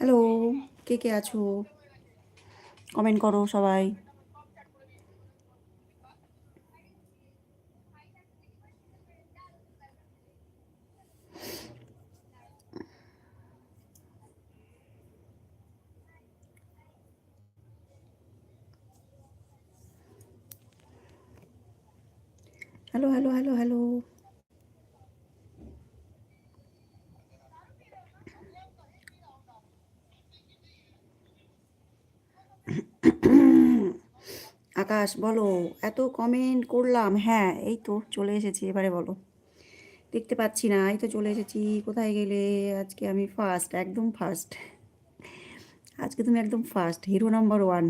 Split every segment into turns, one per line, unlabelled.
Hello কে কে আছো? Comment করো সবাই। Hello hello hello hello. Akash, বলো, এত কমেন্ট করলাম। হ্যাঁ এই তো চলে এসেছি, এবারে বলো। দেখতে পাচ্ছি না, এই তো চলে এসেছি। কোথায় গেলে? আজকে আমি ফার্স্ট একদম ফার্স্ট আজকে তুমি একদম first hero number one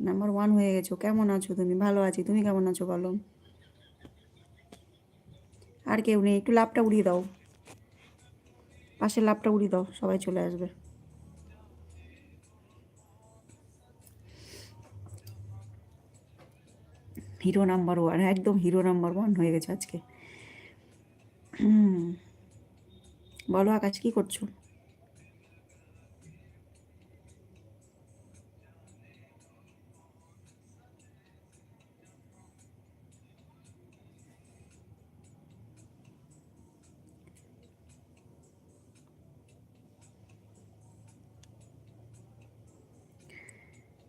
number one হয়ে গেছো। কেমন আছো তুমি? ভালো আছি। তুমি কেমন আছো বলো? আর কেউ নেই। একটু লাভটা উড়িয়ে দাও। পাশের লাভটা উড়িয়ে দাও। সবাই চলে আসবে। হিরো নাম্বার ওয়ান একদম হিরো নাম্বার ওয়ান হয়ে গেছে আজকে। বলো আকাশ, কি করছ?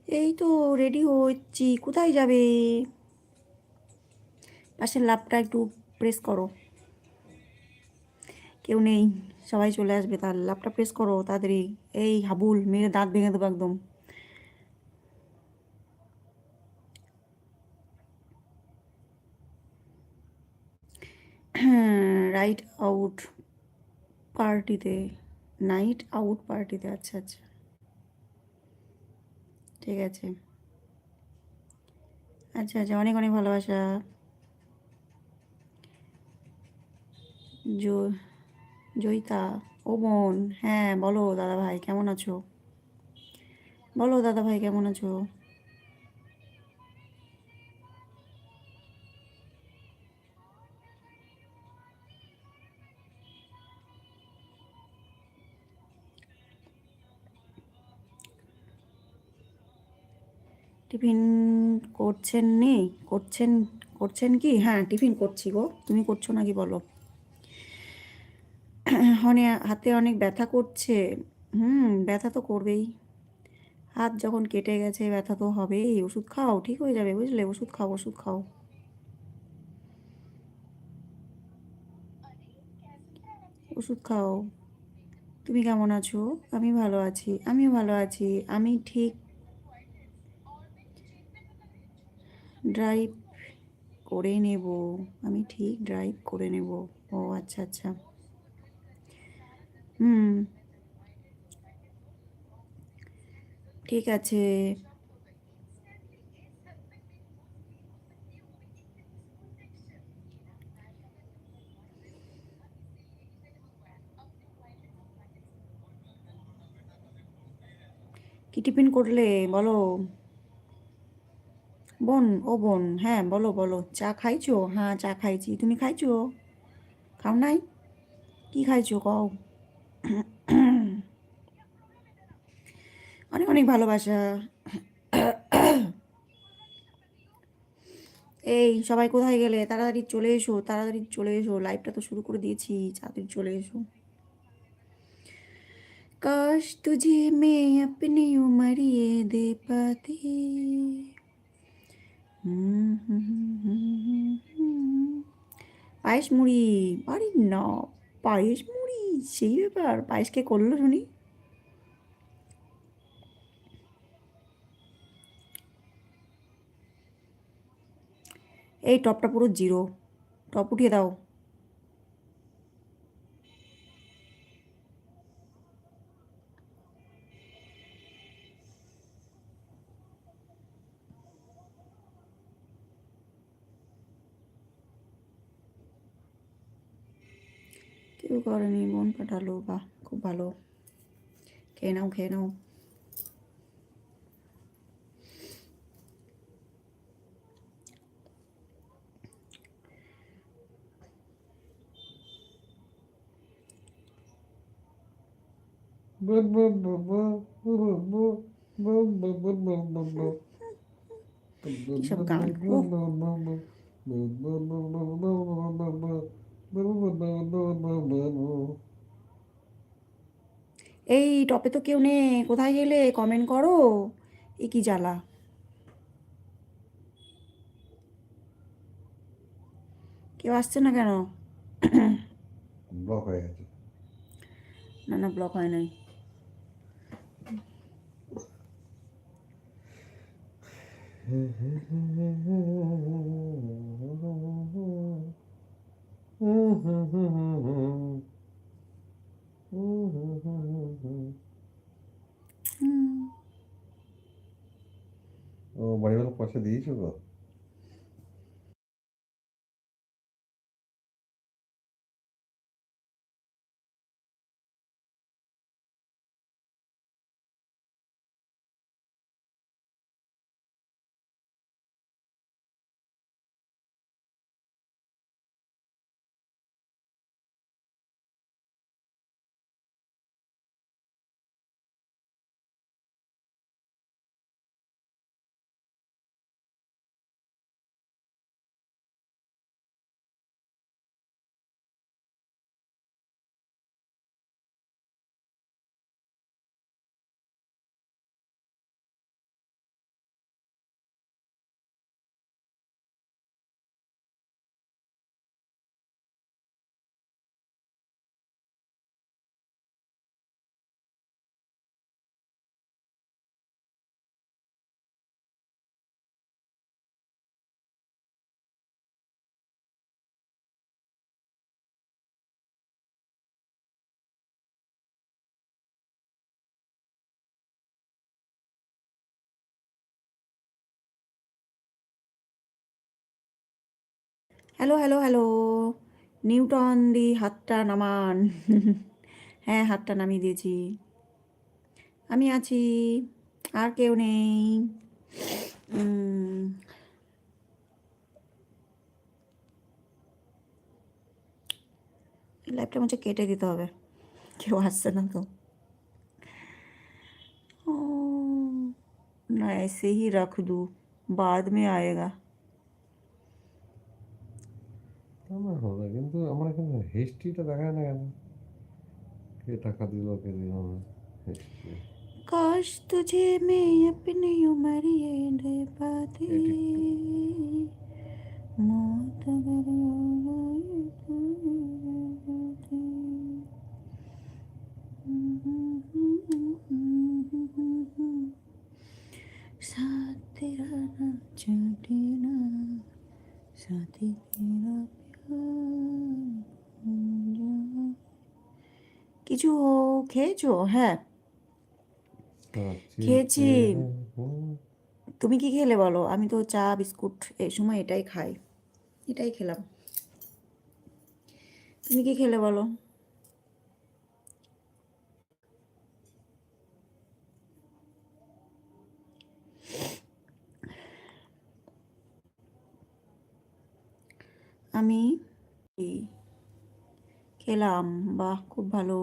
এই তো রেডি হচ্ছি, কোথায় যাবে? পাশের লাভটা একটু প্রেস করো। কেউ নেই, সবাই চলে আসবে তার লাভটা প্রেস করো, তাড়াতাড়ি। এই হাবুল, মেরে দাঁত ভেঙে দেবো একদম। রাইট আউট পার্টিতে নাইট আউট পার্টিতে আচ্ছা আচ্ছা। ঠিক আছে। আচ্ছা আচ্ছা অনেক অনেক ভালোবাসা। জয়িতা, ও বোন। হ্যাঁ বলো দাদা ভাই কেমন আছো? বলো দাদা ভাই কেমন আছো? টিফিন করছেন নি? করছেন করছেন কি? হ্যাঁ টিফিন করছি গো। তুমি করছ নাকি বলো? অনেক হাতে অনেক ব্যথা করছে। হুম, ব্যথা তো করবেই। হাত যখন কেটে গেছে, ব্যথা তো হবেই। ওষুধ খাও, ঠিক হয়ে যাবে, বুঝলে? ওষুধ খাও ওষুধ খাও। ওষুধ খাও। তুমি কেমন আছো? আমি ভালো আছি, আমিও ভালো আছি, আমি ঠিক। ড্রাইভ করে নেব, আমি ঠিক ড্রাইভ করে নেব। ও আচ্ছা আচ্ছা। হুম। ঠিক আছে। কি টিফিন করলে বলো? বোন, ও বোন হ্যাঁ বলো বলো। চা খাইছো? হ্যাঁ চা খাইছি। তুমি খাইছো? খাও নাই? কি খাইছো? কও। অনেক অনেক ভালোবাসা। এই, সবাই কোথায় গেলে? তাড়াতাড়ি চলে এসো, তাড়াতাড়ি চলে এসো। লাইফটা তো শুরু করে দিয়েছি, তাড়াতাড়ি চলে এসো। কাশ তুঝে মে আপনি উমারিয়ে দে পাতি। পায়েস মুড়ি, বাড়ির নব। পায়েস মুড়ি, সেই ব্যাপার। পায়েস কে করল শুনি এই টপটা পুরো জিরো। টপ উঠিয়ে দাও। কেউ করেনি মন পাঠালো বাহ খুব ভালো খেয়ে নাও খেয়ে নাও সব গান এই টপে তো কেউ নেই কোথায় গেলে? কমেন্ট করো। এ কি জ্বালা? কেউ আসছে না কেন?
ব্লক হয়ে গেছে।
না না ব্লক হয় নাই। হুম।
ও বাড়িওয়ালা পয়সা দিয়েছ তো
হ্যালো হ্যালো হ্যালো নিউটন দি হাতটা নামান। হ্যাঁ হাতটা নামিয়ে দিয়েছি। আমি আছি। আর কেউ নেই। লাইফটা মনে কেটে দিতে হবে। কেউ আসছে না তো। না ऐसे ही रख दूँ बाद में आएगा
হবে কিন্তু আমার এখানে হিস্ট্রিটা দেখায় না কেন কে টাকা দিল কে দিল না হিস্ট্রি
काश तुझे मैं अपनी उम्र ये दे पाती मौत अगर आ गई तो साथ तेरा ना छूटे ना साथ কিছু খেয়েছো? হ্যাঁ। খেয়েছি। তুমি কি খেলে বলো? আমি তো চা বিস্কুট এই সময় এটাই খাই। এটাই খেলাম। তুমি কি খেলে বলো? আমি খেলাম। বাহ খুব ভালো।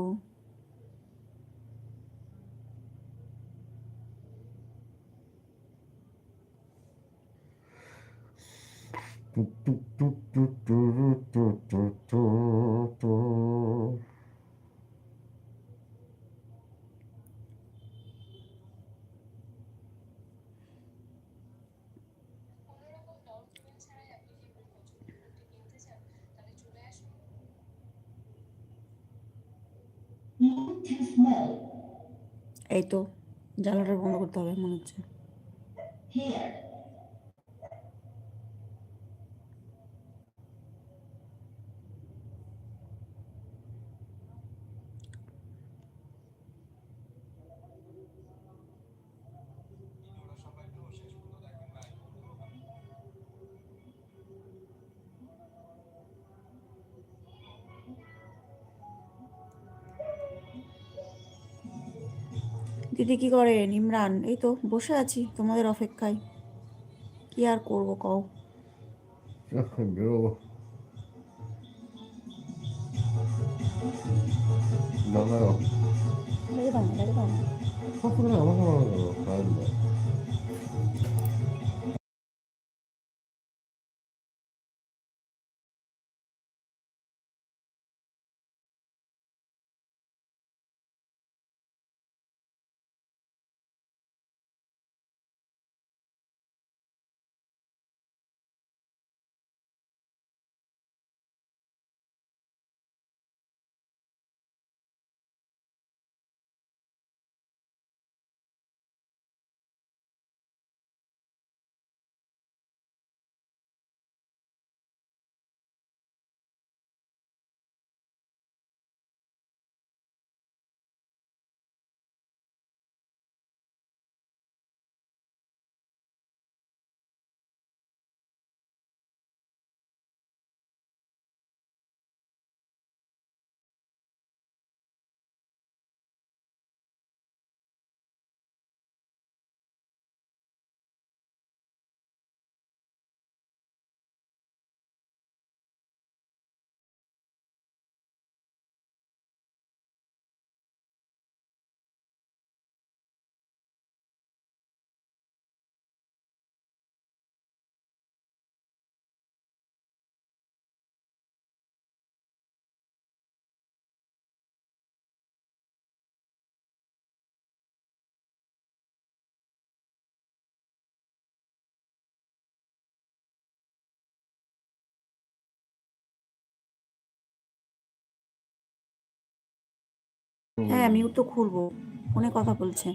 এই তো জ্বালাটা বন্ধ করতে হবে মনে হচ্ছে। দিদি কি করে? ইমরান এই তো বসে আছি তোমাদের অপেক্ষায়। কি আর করব কও? হ্যাঁ মিউট তো খুলবো। ফোনে কথা বলছে।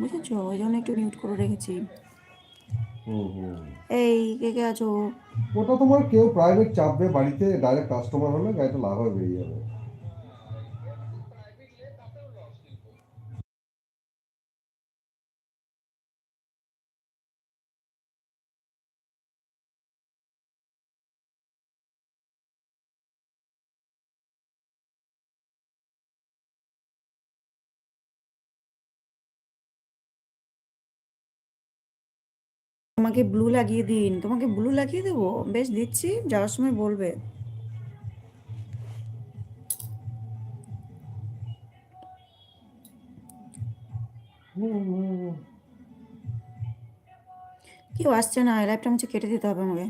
বুঝেছ? ওই জন্য একটু মিউট করে রেখেছি।
হুম হুম।
এই কে কে আছো?
ওটা তোমার কেউ প্রাইভেট চাপবে বাড়িতে ডাইরেক্ট কাস্টমার হলে গাড়িটা লাভ হয়ে বেরিয়ে যাবে।
আমাকে ব্লু লাগিয়ে দিন। তোমাকে ব্লু লাগিয়ে দেবো? বেশ দিচ্ছি। যাওয়ার সময় বলবে। কেউ আসছে না লাইভটা মুছে কেটে দিতে হবে আমাকে।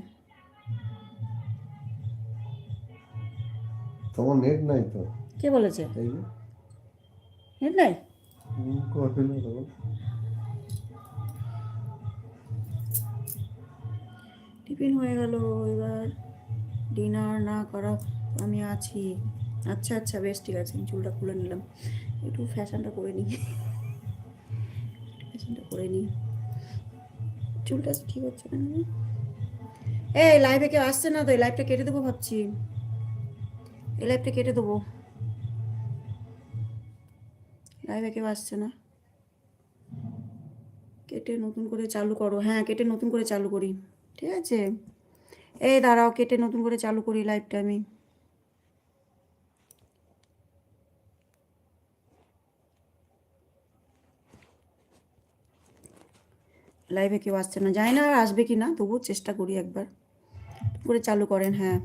তোমার নেট নাই তো?
কে বলেছে? নেট নাই? টিফিন হয়ে গেল, এবার ডিনার না করা, আমি আছি। আচ্ছা আচ্ছা বেশ, ঠিক আছে, আমি চুলটা খুলে নিলাম। একটু ফ্যাশনটা করে নিই। ফ্যাশনটা করে নিই। চুলটা ঠিক হচ্ছে না এই লাইভে কেউ আসছে না তো, এই লাইভটা কেটে দেবো ভাবছি। এই লাইভটা কেটে দেবো। লাইভে কেউ আসছে না। কেটে নতুন করে চালু করো। হ্যাঁ কেটে নতুন করে চালু করি। ঠিক আছে? এই দাঁড়াও, কেটে নতুন করে চালু করি লাইভটা আমি। লাইভে কেউ আসছে না। জানি না আর আসবে কি না, তবুও চেষ্টা করি একবার। করে চালু করেন হ্যাঁ।